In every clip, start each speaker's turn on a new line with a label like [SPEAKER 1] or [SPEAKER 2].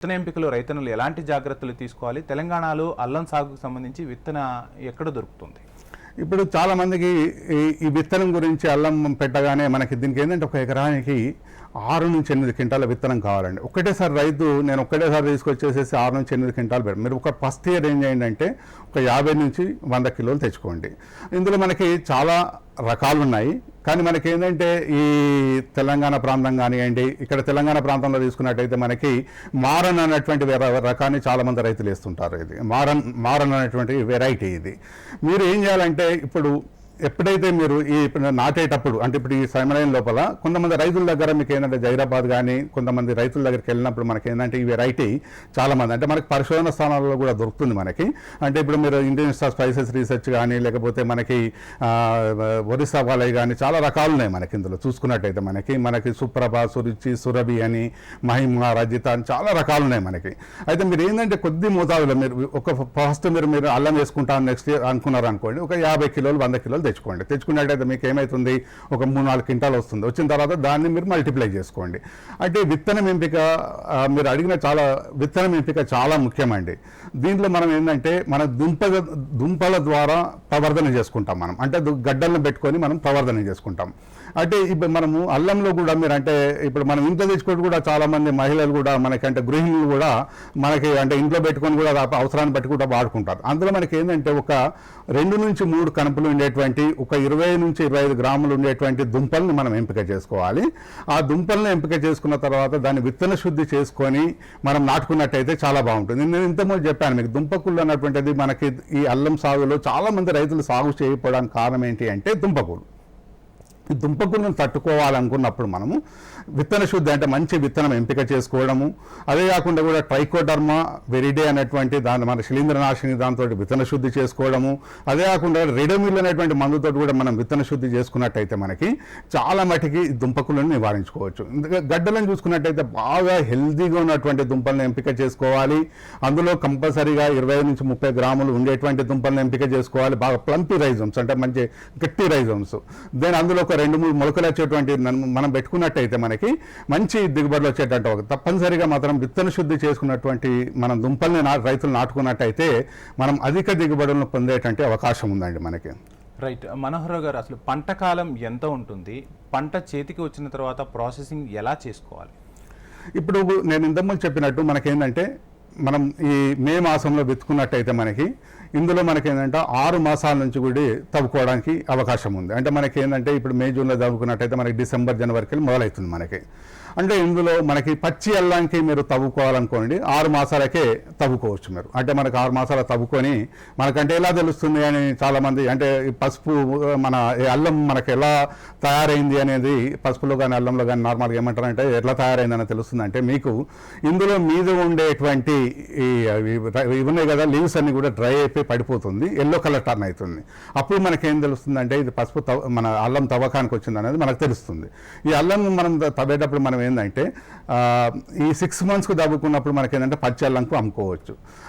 [SPEAKER 1] విత్తన ఎంపికలు రైతన్నులు ఎలాంటి జాగ్రత్తలు తీసుకోవాలి? తెలంగాణలో అల్లం సాగుకు సంబంధించి విత్తన ఎక్కడ దొరుకుతుంది?
[SPEAKER 2] ఇప్పుడు చాలామందికి ఈ- ఈ విత్తనం గురించి అల్లం పెట్టగానే మనకి దీనికి ఏంటంటే ఒక ఎకరానికి ఆరు నుంచి ఎనిమిది క్వింటాల విత్తనం కావాలండి. ఒకటేసారి రైతు నేను ఒకటేసారి తీసుకొచ్చేసేసి ఆరు నుంచి ఎనిమిది క్వింటాలు పెడతాను. మీరు ఒక ఫస్ట్ ఇయర్ ఏం చేయండి అంటే ఒక యాభై నుంచి వంద కిలోలు తెచ్చుకోండి. ఇందులో మనకి చాలా రకాలు ఉన్నాయి కానీ మనకి ఏంటంటే ఈ తెలంగాణ ప్రాంతం కానివ్వండి ఇక్కడ తెలంగాణ ప్రాంతంలో తీసుకున్నట్టయితే మనకి మారన్ అనేటువంటి రకాన్ని చాలామంది రైతులు వేస్తుంటారు ఇది. మారన్ మారన్ అనేటువంటి వెరైటీ ఇది. మీరు ఏం చేయాలంటే ఇప్పుడు ఎప్పుడైతే మీరు ఈ నాటేటప్పుడు అంటే ఇప్పుడు ఈ సమయం లోపల కొంతమంది రైతుల దగ్గర మీకు ఏంటంటే జైరాబాద్ కానీ కొంతమంది రైతుల దగ్గరికి వెళ్ళినప్పుడు మనకి ఏంటంటే ఈ వెరైటీ చాలామంది అంటే మనకి పరిశోధన స్థానాల్లో కూడా దొరుకుతుంది మనకి. అంటే ఇప్పుడు మీరు ఇండియన్ స్టార్ స్పైసెస్ రీసెర్చ్ కానీ లేకపోతే మనకి ఒరిస్సా వాళ్ళవి కానీ చాలా రకాలు ఉన్నాయి మనకి ఇందులో. చూసుకున్నట్టయితే మనకి మనకి సుప్రభ సురుచి సురభి అని మహిమ రజిత అని చాలా రకాలు ఉన్నాయి మనకి. అయితే మీరు ఏంటంటే కొద్ది మోతాదులో మీరు ఒక ఫస్ట్ మీరు మీరు అల్లం వేసుకుంటాను నెక్స్ట్ ఇయర్ అనుకున్నారు అనుకోండి ఒక యాభై కిలోలు వంద కిలోలు తెచ్చుకోండి. తెచ్చుకున్నట్టయితే మీకు ఏమవుతుంది ఒక మూడు నాలుగు క్వింటాలు వస్తుంది. వచ్చిన తర్వాత దాన్ని మీరు మల్టిప్లై చేసుకోండి. అంటే విత్తనం ఎంపిక మీరు అడిగిన చాలా విత్తనం ఎంపిక చాలా ముఖ్యమండి. దీంట్లో మనం ఏంటంటే మన దుంప దుంపల ద్వారా ప్రవర్ధన చేసుకుంటాం మనం. అంటే గడ్డలను పెట్టుకొని మనం ప్రవర్ధన చేసుకుంటాం. అంటే ఇప్పుడు మనము అల్లంలో కూడా మీరు అంటే ఇప్పుడు మనం ఇంట్లో తెచ్చుకోవడం కూడా చాలామంది మహిళలు కూడా మనకి అంటే గృహిణులు కూడా మనకి అంటే ఇంట్లో పెట్టుకొని కూడా అవసరాన్ని బట్టి కూడా వాడుకుంటారు. అందులో మనకి ఏంటంటే ఒక రెండు నుంచి మూడు కనుపులు ఉండేటువంటి ఒక ఇరవై నుంచి ఇరవై ఐదు గ్రాములు ఉండేటువంటి దుంపల్ని మనం ఎంపిక చేసుకోవాలి. ఆ దుంపల్ని ఎంపిక చేసుకున్న తర్వాత దాన్ని విత్తన శుద్ధి చేసుకొని మనం నాటుకున్నట్టయితే చాలా బాగుంటుంది. నేను ఇంతకుముందు చెప్పాను మీకు దుంపకుళ్ళు అన్నటువంటిది మనకి ఈ అల్లం సాగులో చాలా మంది రైతులు సాగు చేయకపోవడానికి కారణం ఏంటి అంటే దుంపకుళ్ళు. ఈ దుంపకులను తట్టుకోవాలనుకున్నప్పుడు మనము విత్తన శుద్ధి అంటే మంచి విత్తనం ఎంపిక చేసుకోవడము. అదే కాకుండా కూడా ట్రైకోడర్మా వెరిడే అనేటువంటి దాని మన శిలీంద్రనాశిని దాంతో విత్తన శుద్ధి చేసుకోవడము. అదే కాకుండా రెడమిల్ అనేటువంటి మందుతో కూడా మనం విత్తన శుద్ధి చేసుకున్నట్టయితే మనకి చాలా మటుకి దుంపకులను నివారించుకోవచ్చు. ఇందుకే గడ్డలను చూసుకున్నట్టయితే బాగా హెల్దీగా ఉన్నటువంటి దుంపలను ఎంపిక చేసుకోవాలి. అందులో కంపల్సరీగా ఇరవై నుంచి ముప్పై గ్రాములు ఉండేటువంటి దుంపలను ఎంపిక చేసుకోవాలి. బాగా ప్లంపీ రైజమ్స్ అంటే మంచి గట్టి రైజమ్స్. దెన్ అందులో ఒక రెండు మూడు మొలకలు వచ్చేటువంటి మనం పెట్టుకున్నట్టయితే మనకి మంచి దిగుబడులు వచ్చేటట్టు ఒక తప్పనిసరిగా మాత్రం విత్తన శుద్ధి చేసుకున్నటువంటి మనం దుంపల్ని నా రైతులు నాటుకున్నట్టయితే మనం అధిక దిగుబడులను పొందేటువంటి అవకాశం ఉందండి మనకి.
[SPEAKER 1] రైట్. మనోహర్ గారు అసలు పంట కాలం ఎంత ఉంటుంది? పంట చేతికి వచ్చిన తర్వాత ప్రాసెసింగ్ ఎలా చేసుకోవాలి?
[SPEAKER 2] ఇప్పుడు నేను ఇంతకుముందు చెప్పినట్టు మనకేంటంటే మనం ఈ మే మాసంలో వెతుకున్నట్టయితే మనకి ఇందులో మనకి ఏంటంటే ఆరు మాసాల నుంచి కూడా తవ్వుకోవడానికి అవకాశం ఉంది. అంటే మనకి ఏంటంటే ఇప్పుడు మే జూన్లో తవ్వుకున్నట్టయితే మనకి డిసెంబర్ జనవరికి మొదలవుతుంది మనకి. అంటే ఇందులో మనకి పచ్చి అల్లానికి మీరు తవ్వుకోవాలనుకోండి ఆరు మాసాలకే తవ్వుకోవచ్చు మీరు అంటే మనకు ఆరు మాసాలు తవ్వుకొని మనకంటే ఎలా తెలుస్తుంది అని చాలామంది అంటే పసుపు మన అల్లం మనకు ఎలా తయారైంది అనేది పసుపులో కానీ అల్లంలో కానీ నార్మల్గా ఏమంటారంటే ఎట్లా తయారైందని తెలుస్తుంది. అంటే మీకు ఇందులో మీద ఉండేటువంటి ఈ ఇవి ఉన్నాయి కదా లీవ్స్ అన్ని కూడా డ్రై అయిపోయి పడిపోతుంది. ఎల్లో కలర్ టర్న్ అవుతుంది. అప్పుడు మనకేం తెలుస్తుంది అంటే ఇది పసుపు తవ మన అల్లం తవ్వకానికి వచ్చింది అనేది మనకు తెలుస్తుంది. ఈ అల్లం మనం తవ్వేటప్పుడు మనం ఏంటంటే ఈ సిక్స్ మంత్స్కి తవ్వుకున్నప్పుడు మనకి ఏంటంటే పచ్చి అల్లంకు అమ్ముకోవచ్చు.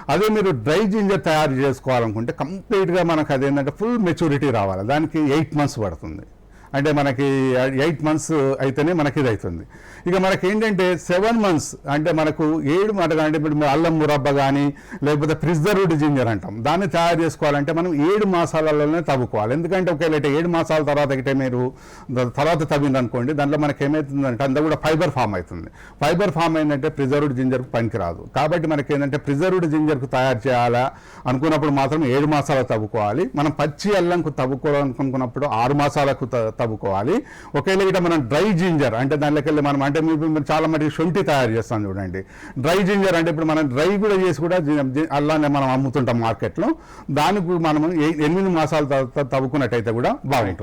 [SPEAKER 2] అదే మీరు డ్రై జింజర్ తయారు చేసుకోవాలనుకుంటే కంప్లీట్గా మనకు అదేంటంటే ఫుల్ మెచ్యూరిటీ రావాలి. దానికి ఎయిట్ మంత్స్ పడుతుంది. అంటే మనకి ఎయిట్ మంత్స్ అయితేనే మనకి ఇది అవుతుంది ఇక మనకి ఏంటంటే సెవెన్ మంత్స్ అంటే మనకు ఏడు మాట అంటే ఇప్పుడు అల్లం మురబ్బ కానీ లేకపోతే ప్రిజర్వ్డ్ జింజర్ అంటాం. దాన్ని తయారు చేసుకోవాలంటే మనం ఏడు మాసాలలోనే తవ్వుకోవాలి. ఎందుకంటే ఒకవేళ ఇట్లా ఏడు మాసాల తర్వాత ఒకటే మీరు తర్వాత తవ్వింది అనుకోండి దాంట్లో మనకి ఏమవుతుందంటే అంతా కూడా ఫైబర్ ఫామ్ అవుతుంది ఫైబర్ ఫామ్ అయిందంటే ప్రిజర్వ్డ్ జింజర్కు పనికిరాదు. కాబట్టి మనకి ఏంటంటే ప్రిజర్వ్డ్ జింజర్కు తయారు చేయాలా అనుకున్నప్పుడు మాత్రం ఏడు మాసాలు తవ్వుకోవాలి. మనం పచ్చి అల్లంకు తవ్వుకోవాలనుకున్నప్పుడు ఆరు మాసాలకు త- తవ్వుకోవాలి. ఒకవేళ ఇట మనం డ్రై జింజర్ అంటే దాంట్లోకి వెళ్ళి మనం అంటే చాలా మటుకు శొంఠి తయారు చేస్తాం చూడండి. డ్రై జింజర్ అంటే ఇప్పుడు మనం డ్రై కూడా చేసి కూడా జి- మనం అమ్ముతుంటాం మార్కెట్లో. దానికి మనం ఎనిమిది మాసాలు తవ్వుకున్నట్టయితే కూడా బాగుంటుంది.